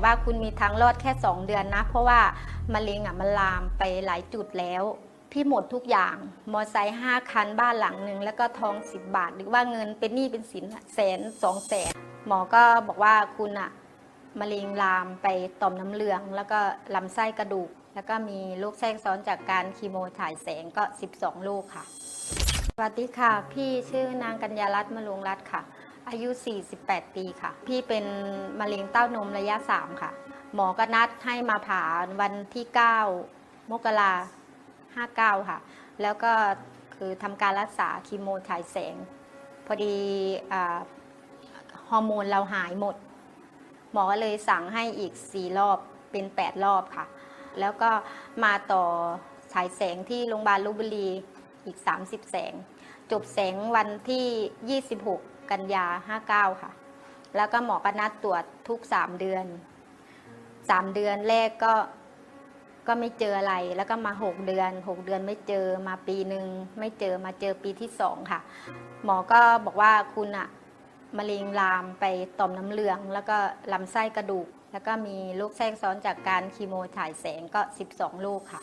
บอกว่าคุณมีทางรอดแค่ 2 เดือนนะ เพราะว่ามะเร็งอะมันลามไปหลายจุดแล้ว พี่หมดทุกอย่าง มอไซค์ห้าคันบ้านหลังหนึ่งแล้วก็ทอง 10 บาท หรือว่าเงินเป็นหนี้เป็นสินแสนสองแสนหมอก็บอกว่าคุณอะมะเร็งลามไปต่อมน้ำเหลือง แล้วก็ลำไส้กระดูก แล้วก็มีโรคแทรกซ้อนจากการคีโมถ่ายแสงก็ 12ลูกค่ะสวัสดีค่ะ พี่ชื่อนางกัญญารัตน์มะลุงรัตน์ค่ะ อายุ 48 ปีค่ะ พี่เป็นมะเร็งเต้านมระยะ 3 ค่ะ หมอก็นัดให้มาผ่าวันที่ 9 มกรา59ค่ะ แล้วก็คือทำการรักษาคีโมฉายแสง พอดีอฮอร์โมนเราหายหมด หมอก็เลยสั่งให้อีก 4 รอบเป็น 8 รอบค่ะ แล้วก็มาต่อฉายแสงที่โรงพยาบาลลพบุรีอีก 30 แสง จบแสงวันที่ 26 กันยา 59 ค่ะ แล้วก็หมอก็นัดตรวจทุก 3 เดือน 3 เดือนแรกก็ก็ไม่เจออะไร แล้วก็มา 6 เดือน 6 เดือนไม่เจอมาปีหนึ่งไม่เจอมาเจอปีที่2ค่ะ หมอก็บอกว่าคุณอะมะเร็งลามไปต่อมน้ำเหลือง แล้วก็ลำไส้กระดูก แล้วก็มีโรคแทรกซ้อนจากการคีโมถ่ายแสงก็ 12 ลูกค่ะ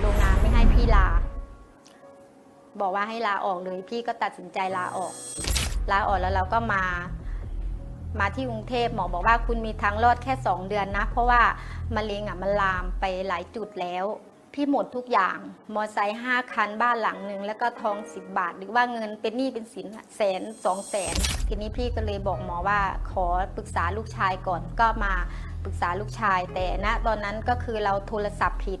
โรงงานไม่ให้พี่ลา บอกว่าให้ลาออกเลย พี่ก็ตัดสินใจลาออก ลาออกแล้วเราก็มา มาที่กรุงเทพหมอบอกว่าคุณมีทางรอดแค่2เดือนนะ เพราะว่ามะเร็งอะมันลามไปหลายจุดแล้ว พี่หมดทุกอย่าง มอไซค์ห้าคันบ้านหลังหนึ่งแล้วก็ทอง10บบาท หรือว่าเงินเป็นหนี้เป็นสินแสนสองแสนทีนี้พี่ก็เลยบอกหมอว่าขอปรึกษาลูกชายก่อนก็มาปรึกษาลูกชายแต่ณตอนนั้นก็คือเราโทรศัพท์ผิด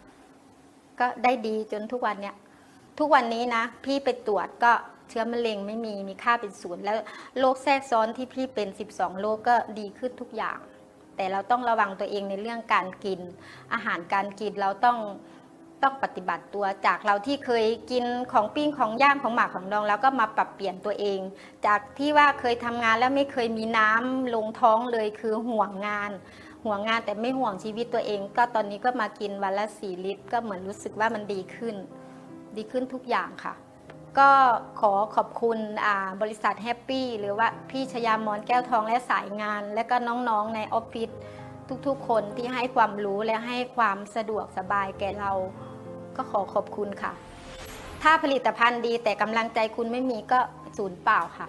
ก็ได้ดีจนทุกวันเนี้ยทุกวันนี้นะ พี่ไปตรวจก็เชื้อมะเร็งไม่มีมีค่าเป็นศูนย์แล้วโรคแทรกซ้อนที่พี่เป็น 12โรคก็ดีขึ้นทุกอย่าง แต่เราต้องระวังตัวเองในเรื่องการกิน อาหารการกินเราต้อง ต้องปฏิบัติตัวจากเราที่เคยกินของปิ้งของย่างของหมักของดอง แล้วก็มาปรับเปลี่ยนตัวเอง จากที่ว่าเคยทำงานแล้วไม่เคยมีน้ำลงท้องเลยคือห่วงงาน ห่วงงานแต่ไม่ห่วงชีวิตตัวเอง ก็ตอนนี้ก็มากินวันละสี่ลิตร ก็เหมือนรู้สึกว่ามันดีขึ้น ดีขึ้นทุกอย่างค่ะ ก็ขอขอบคุณบริษัทแฮปปี้หรือว่าพี่ชยามอนแก้วทองและสายงาน และก็น้องๆในออฟฟิศทุกๆ คนที่ให้ความรู้และให้ความสะดวกสบายแก่เรา ก็ขอขอบคุณค่ะ ถ้าผลิตภัณฑ์ดีแต่กำลังใจคุณไม่มีก็ศูนย์เปล่าค่ะ